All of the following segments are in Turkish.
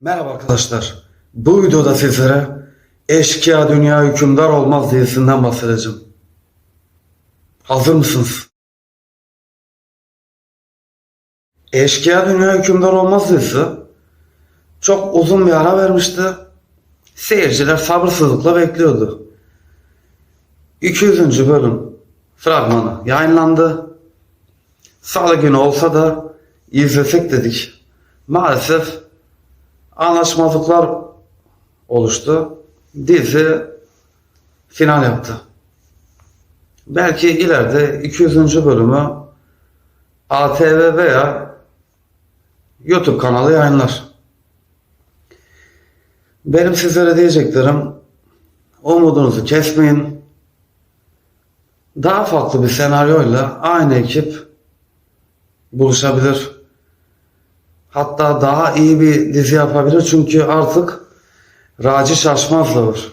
Merhaba arkadaşlar. Bu videoda sizlere Eşkıya Dünya Hükümdar Olmaz dizisinden bahsedeceğim. Hazır mısınız? Eşkıya Dünya Hükümdar Olmaz dizisi çok uzun bir ara vermişti. Seyirciler sabırsızlıkla bekliyordu. 200. bölüm fragmanı yayınlandı. Salı günü olsa da izlesek dedik. Maalesef anlaşmazlıklar oluştu. Dizi final yaptı. Belki ileride 200. bölümü ATV veya YouTube kanalı yayınlar. Benim sizlere diyeceklerim umudunuzu kesmeyin. Daha farklı bir senaryoyla aynı ekip buluşabilir. Hatta daha iyi bir dizi yapabilir çünkü artık Raci Şaşmaz da var.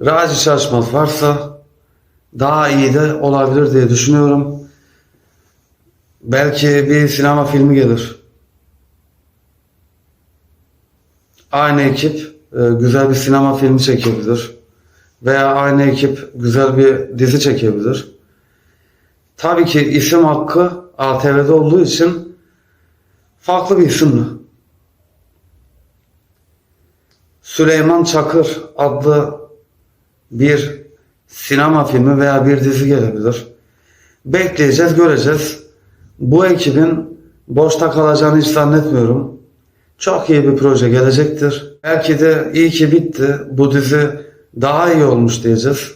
Raci Şaşmaz varsa daha iyi de olabilir diye düşünüyorum. Belki bir sinema filmi gelir. Aynı ekip e, güzel bir sinema filmi çekebilir. Veya aynı ekip güzel bir dizi çekebilir. Tabii ki isim hakkı ATV'de olduğu için farklı bir isimli. Süleyman Çakır adlı bir sinema filmi veya bir dizi gelebilir. Bekleyeceğiz, göreceğiz. Bu ekibin boşta kalacağını hiç zannetmiyorum. Çok iyi bir proje gelecektir. Belki de iyi ki bitti. Bu dizi daha iyi olmuş diyeceğiz.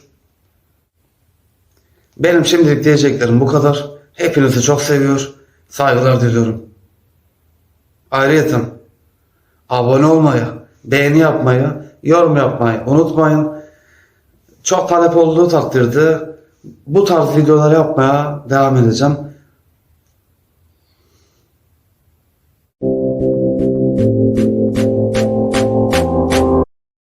Benim şimdilik diyeceklerim bu kadar. Hepinizi çok seviyor. Saygılar diliyorum. Ayrıca abone olmayı, beğeni yapmayı, yorum yapmayı unutmayın. Çok talep olduğu takdirde bu tarz videoları yapmaya devam edeceğim.